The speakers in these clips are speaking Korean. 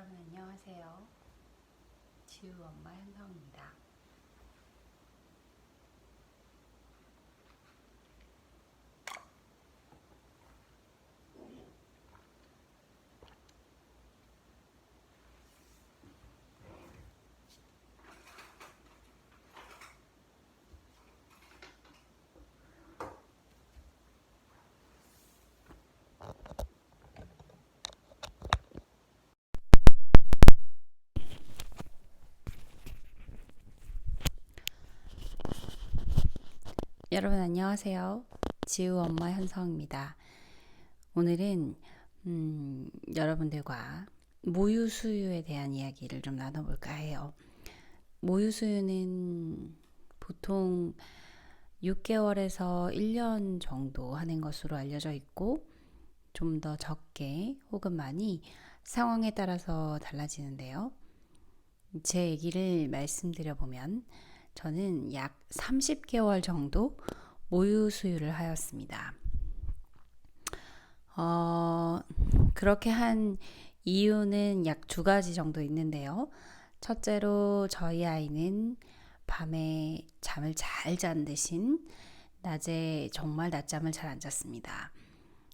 여러분 안녕하세요. 지우 엄마 현성입니다. 여러분 안녕하세요. 지우 엄마 현성입니다. 오늘은 음, 여러분들과 모유 수유에 대한 이야기를 좀 나눠볼까 해요. 모유 수유는 보통 6개월에서 1년 정도 하는 것으로 알려져 있고 좀 더 적게 혹은 많이 상황에 따라서 달라지는데요. 제 얘기를 말씀드려 보면 저는 약 30개월 정도 모유 수유를 하였습니다. 어, 그렇게 한 이유는 약 두 가지 정도 있는데요. 첫째로 저희 아이는 밤에 잠을 잘 잔 대신 낮에 정말 낮잠을 잘 안 잤습니다.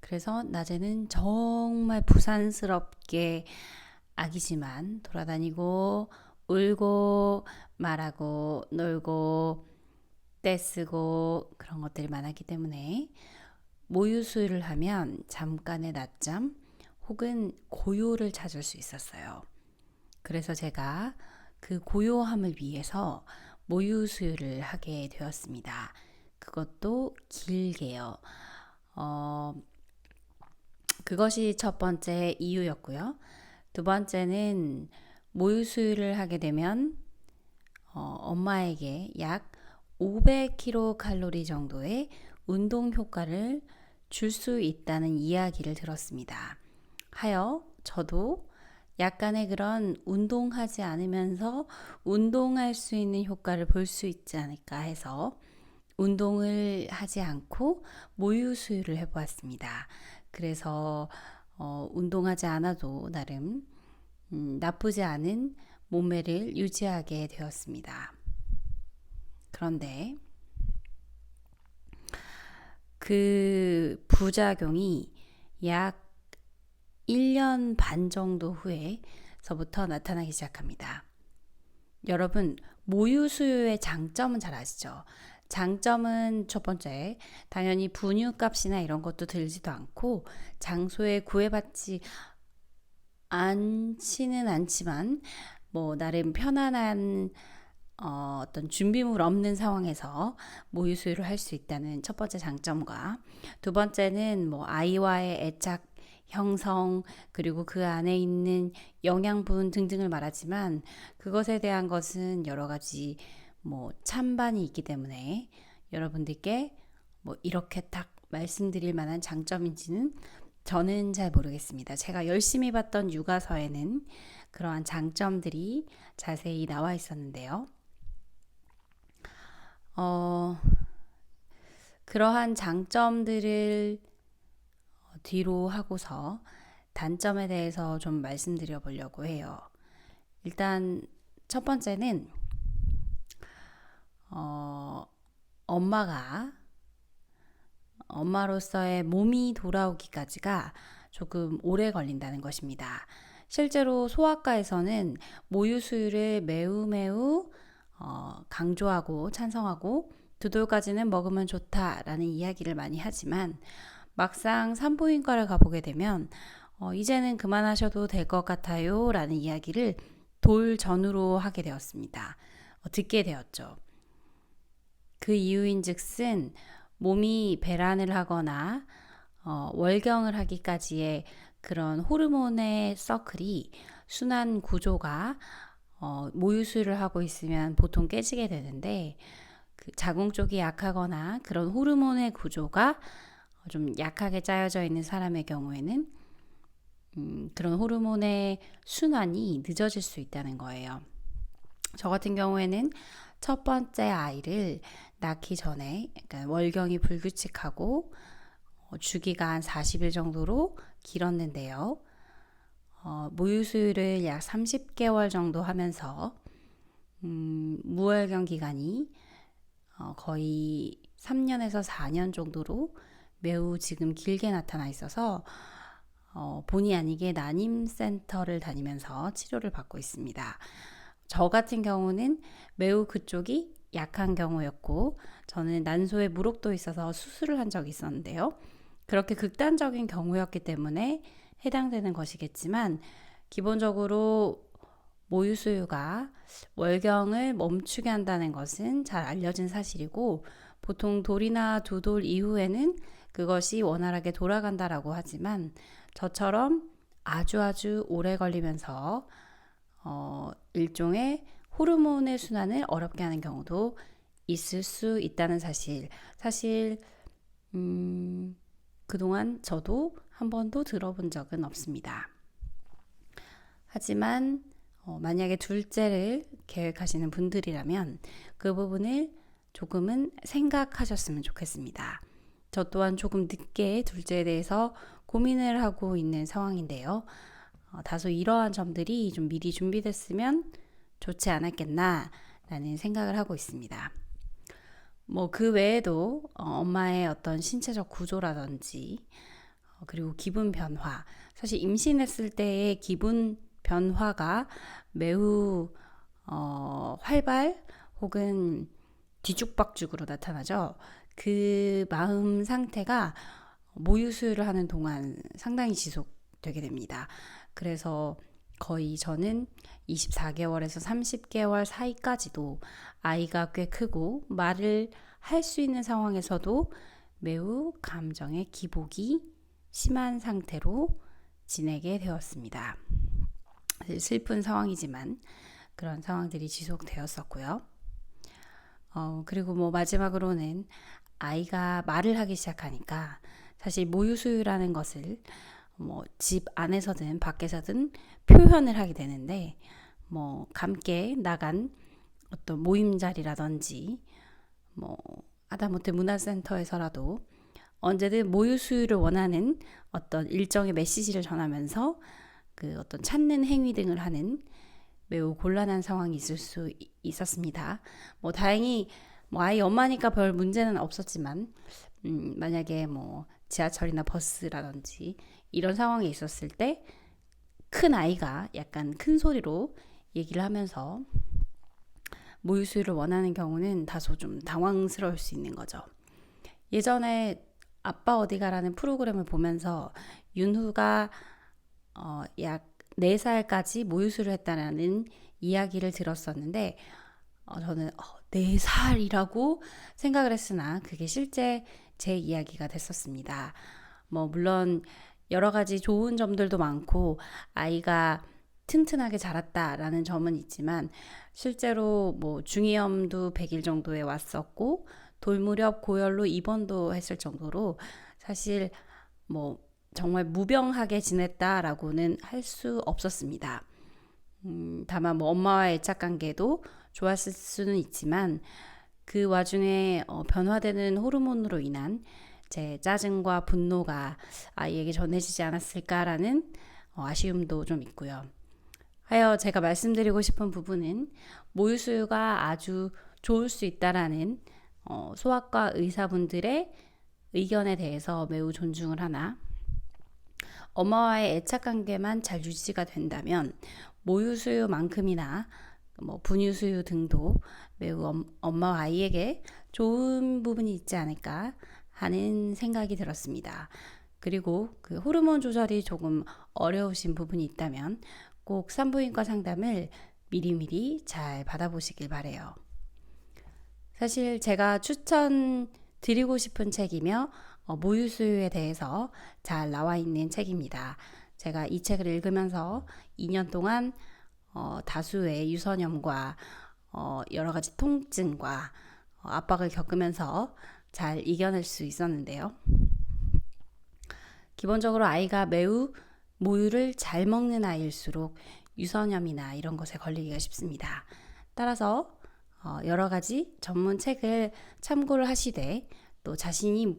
그래서 낮에는 정말 부산스럽게 아기지만 돌아다니고 울고 말하고 놀고 떼쓰고 그런 것들이 많았기 때문에 모유 수유를 하면 잠깐의 낮잠 혹은 고요를 찾을 수 있었어요. 그래서 제가 그 고요함을 위해서 모유 수유를 하게 되었습니다. 그것도 길게요. 어, 그것이 첫 번째 이유였고요. 두 번째는 모유 수유를 하게 되면 어, 엄마에게 약 500kcal 정도의 운동 효과를 줄 수 있다는 이야기를 들었습니다. 하여 저도 약간의 그런 운동하지 않으면서 운동할 수 있는 효과를 볼 수 있지 않을까 해서 운동을 하지 않고 모유 수유를 해보았습니다. 그래서 어, 운동하지 않아도 나름 음, 나쁘지 않은 몸매를 유지하게 되었습니다. 그런데 그 부작용이 약 1년 반 정도 후에서부터 나타나기 시작합니다. 여러분, 모유 수유의 장점은 잘 아시죠? 장점은 첫 번째, 당연히 분유 값이나 이런 것도 들지도 않고 장소에 구애받지 않지는 않지만 뭐 나름 편안한 어, 어떤 준비물 없는 상황에서 모유 수유를 할 수 있다는 첫 번째 장점과 두 번째는 뭐 아이와의 애착 형성 그리고 그 안에 있는 영양분 등등을 말하지만 그것에 대한 것은 여러 가지 뭐 찬반이 있기 때문에 여러분들께 뭐 이렇게 딱 말씀드릴 만한 장점인지는 저는 잘 모르겠습니다. 제가 열심히 봤던 육아서에는 그러한 장점들이 자세히 나와 있었는데요. 어, 그러한 장점들을 뒤로 하고서 단점에 대해서 좀 말씀드려 보려고 해요. 일단 첫 번째는 어, 엄마가 엄마로서의 몸이 돌아오기까지가 조금 오래 걸린다는 것입니다. 실제로 소아과에서는 모유 수유를 매우 매우 어, 강조하고 찬성하고 두 돌까지는 먹으면 좋다라는 이야기를 많이 하지만 막상 산부인과를 가보게 되면 어, 이제는 그만하셔도 될 것 같아요 라는 이야기를 돌 전후로 하게 되었습니다. 어, 듣게 되었죠. 그 이유인 즉슨 몸이 배란을 하거나 어, 월경을 하기까지의 그런 호르몬의 서클이 순환 구조가 어, 모유수유를 하고 있으면 보통 깨지게 되는데 그 자궁 쪽이 약하거나 그런 호르몬의 구조가 좀 약하게 짜여져 있는 사람의 경우에는 음, 그런 호르몬의 순환이 늦어질 수 있다는 거예요. 저 같은 경우에는 첫 번째 아이를 낳기 전에 그러니까 월경이 불규칙하고 어, 주기가 한 40일 정도로 길었는데요. 어, 모유 수유를 약 30개월 정도 하면서 음, 무월경 기간이 어, 거의 3년에서 4년 정도로 매우 지금 길게 나타나 있어서 어, 본의 아니게 난임 센터를 다니면서 치료를 받고 있습니다. 저 같은 경우는 매우 그쪽이 약한 경우였고 저는 난소에 물혹도 있어서 수술을 한 적이 있었는데요. 그렇게 극단적인 경우였기 때문에 해당되는 것이겠지만 기본적으로 모유 수유가 월경을 멈추게 한다는 것은 잘 알려진 사실이고 보통 돌이나 두 돌 이후에는 그것이 원활하게 돌아간다라고 하지만 저처럼 아주 아주 오래 걸리면서 어, 일종의 호르몬의 순환을 어렵게 하는 경우도 있을 수 있다는 사실. 사실 음, 그동안 저도 한 번도 들어본 적은 없습니다. 하지만 어, 만약에 둘째를 계획하시는 분들이라면 그 부분을 조금은 생각하셨으면 좋겠습니다. 저 또한 조금 늦게 둘째에 대해서 고민을 하고 있는 상황인데요. 어, 다소 이러한 점들이 좀 미리 준비됐으면 좋지 않았겠나라는 생각을 하고 있습니다. 뭐 그 외에도 어, 엄마의 어떤 신체적 구조라든지 어, 그리고 기분 변화 사실 임신했을 때의 기분 변화가 매우 어, 활발 혹은 뒤죽박죽으로 나타나죠. 그 마음 상태가 모유 수유를 하는 동안 상당히 지속되게 됩니다. 그래서 거의 저는 24개월에서 30개월 사이까지도 아이가 꽤 크고 말을 할 수 있는 상황에서도 매우 감정의 기복이 심한 상태로 지내게 되었습니다. 슬픈 상황이지만 그런 상황들이 지속되었었고요. 어, 그리고 뭐 마지막으로는 아이가 말을 하기 시작하니까 사실 모유수유라는 것을 뭐 집 안에서든 밖에서든 표현을 하게 되는데 뭐 함께 나간 어떤 모임 자리라든지 뭐 하다못해 문화센터에서라도 언제든 모유 수유를 원하는 어떤 일정의 메시지를 전하면서 그 어떤 찾는 행위 등을 하는 매우 곤란한 상황이 있을 수 있었습니다. 뭐 다행히 뭐 아이 엄마니까 별 문제는 없었지만 음, 만약에 뭐 지하철이나 버스라든지 이런 상황이 있었을 때 큰 아이가 약간 큰 소리로 얘기를 하면서 모유 수유를 원하는 경우는 다소 좀 당황스러울 수 있는 거죠. 예전에 아빠 어디가라는 프로그램을 보면서 윤후가 어, 약 4살까지 모유수를 했다는 이야기를 들었었는데 어, 저는 어, 4살이라고 생각을 했으나 그게 실제 제 이야기가 됐었습니다. 뭐 물론 여러 가지 좋은 점들도 많고 아이가 튼튼하게 자랐다라는 점은 있지만 실제로 뭐 중이염도 100일 정도에 왔었고 돌무렵 고열로 입원도 했을 정도로 사실 뭐 정말 무병하게 지냈다라고는 할 수 없었습니다. 음, 다만 뭐 엄마와의 애착 관계도 좋았을 수는 있지만 그 와중에 어, 변화되는 호르몬으로 인한 제 짜증과 분노가 아이에게 전해지지 않았을까라는 어, 아쉬움도 좀 있고요. 하여 제가 말씀드리고 싶은 부분은 모유수유가 아주 좋을 수 있다라는 어, 소아과 의사분들의 의견에 대해서 매우 존중을 하나 엄마와의 애착 관계만 잘 유지가 된다면 모유 수유만큼이나 뭐 분유 수유 등도 매우 엄마와 아이에게 좋은 부분이 있지 않을까 하는 생각이 들었습니다. 그리고 그 호르몬 조절이 조금 어려우신 부분이 있다면 꼭 산부인과 상담을 미리미리 잘 받아보시길 바래요. 사실 제가 추천 드리고 싶은 책이며 어, 모유수유에 대해서 잘 나와 있는 책입니다. 제가 이 책을 읽으면서 2년 동안 어, 다수의 유선염과 어, 여러 가지 통증과 어, 압박을 겪으면서 잘 이겨낼 수 있었는데요. 기본적으로 아이가 매우 모유를 잘 먹는 아이일수록 유선염이나 이런 것에 걸리기가 쉽습니다. 따라서 어, 여러 가지 전문 책을 참고를 하시되 또 자신이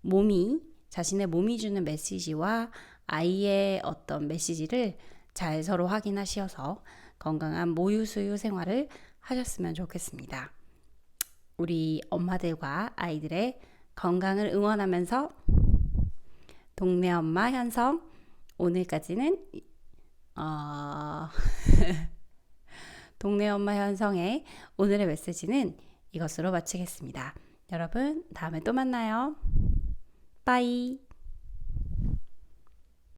몸이 자신의 몸이 주는 메시지와 아이의 어떤 메시지를 잘 서로 확인하시어서 건강한 모유 수유 생활을 하셨으면 좋겠습니다. 우리 엄마들과 아이들의 건강을 응원하면서 동네 엄마 현성 오늘까지는 어... 동네 엄마 현성의 오늘의 메시지는 이것으로 마치겠습니다. 여러분 다음에 또 만나요. 빠이